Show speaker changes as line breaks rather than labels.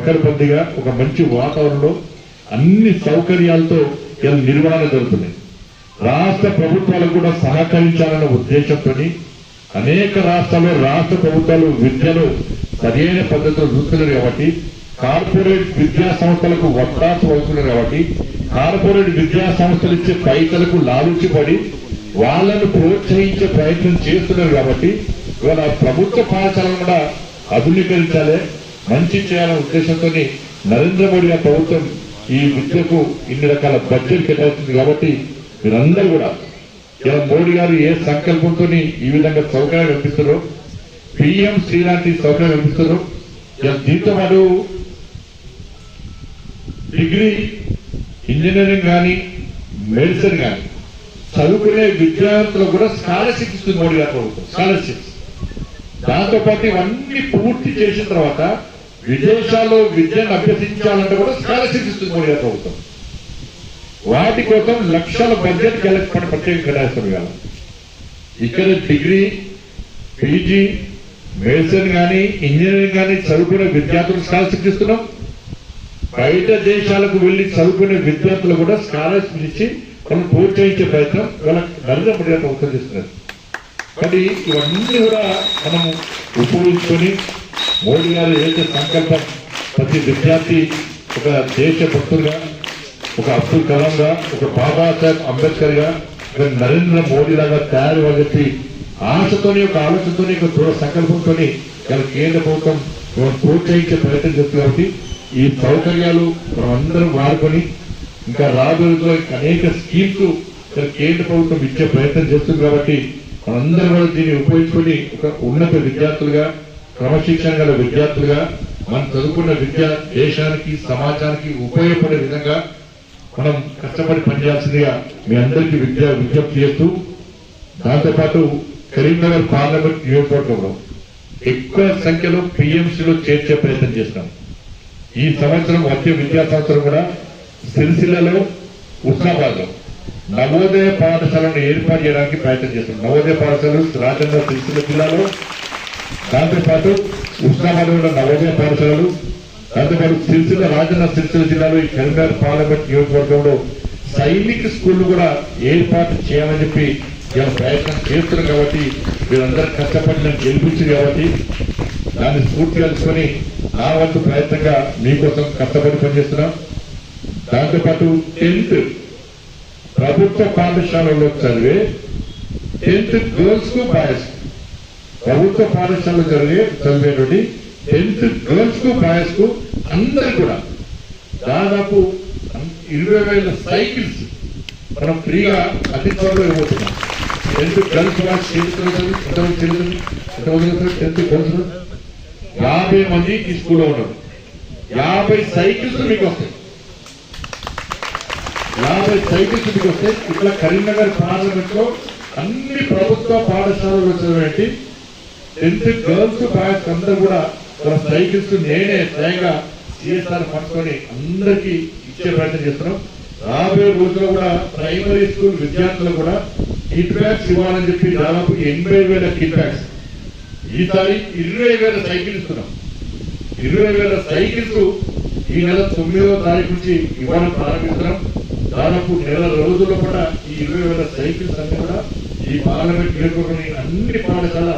పకడ్బందీగా ఒక మంచి వాతావరణంలో అన్ని సౌకర్యాలతో ఇలా నిర్వహణ జరుగుతుంది. రాష్ట్ర ప్రభుత్వాలకు కూడా సహకరించాలన్న ఉద్దేశంతో అనేక రాష్ట్రాల్లో రాష్ట్ర ప్రభుత్వాలు విద్యను సరైన పద్ధతిలో చూస్తున్నారు కాబట్టి కార్పొరేట్ విద్యా సంస్థలకు వడ్డాసు అవుతున్నారు కాబట్టి కార్పొరేట్ విద్యా సంస్థలు ఇచ్చే పైసలకు లాలుచిపడి వాళ్ళను ప్రోత్సహించే ప్రయత్నం చేస్తున్నారు కాబట్టి ఇవాళ ప్రభుత్వ పాఠశాలను కూడా ఆధునీకరించాలి మంచి చేయాలనే ఉద్దేశంతో నరేంద్ర మోడీ ప్రభుత్వం ఈ విద్యకు ఇన్ని రకాల బడ్జెట్ కేటాయిస్తుంది కాబట్టి మీరందరూ కూడా ఇలా మోడీ గారు ఏ సంకల్పంతో ఈ విధంగా సౌకర్యాలు కల్పిస్తారో పిఎం శ్రీలాంటి సౌకర్యం కల్పిస్తారో ఇలా దీంతో పాటు డిగ్రీ ఇంజనీరింగ్ కానీ మెడిసిన్ కానీ చదువుకునే విద్యార్థులకు కూడా స్కాలర్షిప్ ఇస్తుంది మోడీ గారి ప్రభుత్వం స్కాలర్షిప్స్. దాంతో పాటు ఇవన్నీ పూర్తి చేసిన తర్వాత విదేశాల్లో విద్యను అభ్యసించాలంటే కూడా స్కాలర్షిప్ ఇస్తుంది మోడీ ప్రభుత్వం. వాటి కోసం లక్షల బడ్జెట్ కలెక్ట్ ప్రత్యేక కేటాయిస్తారు ఇవాళ ఇక్కడ డిగ్రీ పీజీ మెడిసిన్ కానీ ఇంజనీరింగ్ కానీ చదువుకునే విద్యార్థులు స్కాలర్షిప్ ఇస్తున్నాం. బయట దేశాలకు వెళ్ళి చదువుకునే విద్యార్థులు కూడా స్కాలర్షిప్ ఇచ్చి మనం ప్రోత్సహించే ప్రయత్నం వాళ్ళ నరేంద్ర మోడీ ప్రభుత్వం చేస్తున్నారు. కాబట్టి ఇవన్నీ కూడా మనం ఉపయోగించుకొని మోడీ గారు ఏదైతే సంకల్పం ప్రతి విద్యార్థి ఒక దేశ భక్తులుగా ఒక అబ్దుల్ కలాం గా ఒక బాబాసాహెబ్ అంబేద్కర్గా ఒక నరేంద్ర మోడీ లాగా తయారు వాళ్ళకి ఆశతోని ఒక ఆలోచనతోని ఒక దృఢ సంకల్పంతో కేంద్ర ప్రభుత్వం ప్రోత్సహించే ప్రయత్నం చేస్తుంది కాబట్టి ఈ సౌకర్యాలు మనం అందరం వాడుకొని ఇంకా రాబోయేలో అనేక స్కీమ్స్ కేంద్ర ప్రభుత్వం ఇచ్చే ప్రయత్నం చేస్తుంది కాబట్టి మనందరం కూడా దీన్ని ఉపయోగించుకొని ఒక ఉన్నత విద్యార్థులుగా క్రమశిక్షణ గల విద్యార్థులుగా మనం చదువుకున్న విద్య దేశానికి సమాజానికి ఉపయోగపడే విధంగా మనం కష్టపడి పనిచేయాల్సిందిగా మీ అందరికీ విద్య విజ్ఞప్తి చేస్తూ దాంతోపాటు కరీంనగర్ పార్లమెంట్ నియోజకవర్గంలో ఎక్కువ సంఖ్యలో పిఎంసీలో చేర్చే ప్రయత్నం చేస్తాం ఈ సంవత్సరం వచ్చే విద్యా సంవత్సరం కూడా సిరిసిల్లలో ఉస్నాబాద్ నవోదయ పాఠశాలను ఏర్పాటు చేయడానికి ప్రయత్నం చేస్తున్నాం. నవోదయ పాఠశాలలు రాజన్న సిరిసిల్ల జిల్లాలో దాంతోపాటు ఉస్నాబాద్లో నవోదయ పాఠశాలలు దాంతోపాటు సిరిసిల్ల రాజన్న సిరిసిల్ల జిల్లాలో ఈ కరీంనగర్ పార్లమెంట్ నియోజకవర్గంలో సైనిక స్కూళ్ళు కూడా ఏర్పాటు చేయాలని చెప్పి ఇలా ప్రయత్నం చేస్తున్నారు కాబట్టి వీరందరూ కష్టపడి నన్ను గెలిపించింది కాబట్టి దాన్ని స్ఫూర్తి కలుసుకొని నా వంతు ప్రయత్నంగా మీకోసం కష్టపడి పనిచేస్తున్నాం. దాంతోపాటు టెన్త్ ప్రభుత్వ పాఠశాలలో చదివే టెన్త్ గర్ల్స్కు బాయ్స్ ప్రభుత్వ పాఠశాలలో జరిగే చదివేటువంటి టెన్త్ గర్ల్స్కు బాయ్స్కు అందరు కూడా దాదాపు ఇరవై వేల సైకిల్స్ మనం ఫ్రీగా అతి త్వరలో ఇవ్వబోతున్నాం. టెన్త్ గర్ల్స్ బాయ్స్ చేస్తున్నారు టెన్త్ గర్ల్స్ యాభై మంది ఈ స్కూల్లో ఉన్నారు. యాభై సైకిల్స్ మీకు వస్తాయి. యాభై సైకిల్స్ మీకు వస్తాయి. ఇట్లా కరీంనగర్ పార్లమెంట్లో అన్ని ప్రభుత్వ పాఠశాలలు వచ్చినటువంటి టెన్త్ గర్ల్స్ బాయ్స్ అందరూ కూడా వాళ్ళ సైకిల్స్ నేనే స్వయంగా సిఎస్ఆర్ ఫండ్స్ అని అందరికీ ఇచ్చే ప్రయత్నం చేస్తున్నాం. రాబోయే రోజుల్లో కూడా ప్రైమరీ స్కూల్ విద్యార్థులు కూడా కిట్ బ్యాగ్స్ ఇవ్వాలని చెప్పి దాదాపు ఎనభై వేల కిట్ బ్యాగ్స్ ఈసారి ఇరవై వేల సైకిల్ ఇస్తున్నాం. ఇరవై వేల సైకిల్స్ ఈ నెల తొమ్మిదవ తారీఖు నుంచి ఇవ్వడం ప్రారంభిస్తున్నాం. దాదాపు నెల రోజుల్లో కూడా ఈ ఇరవై వేల సైకిల్స్ అన్ని కూడా ఈ పార్లమెంట్ నియోజకవర్గంలోని అన్ని పాఠశాల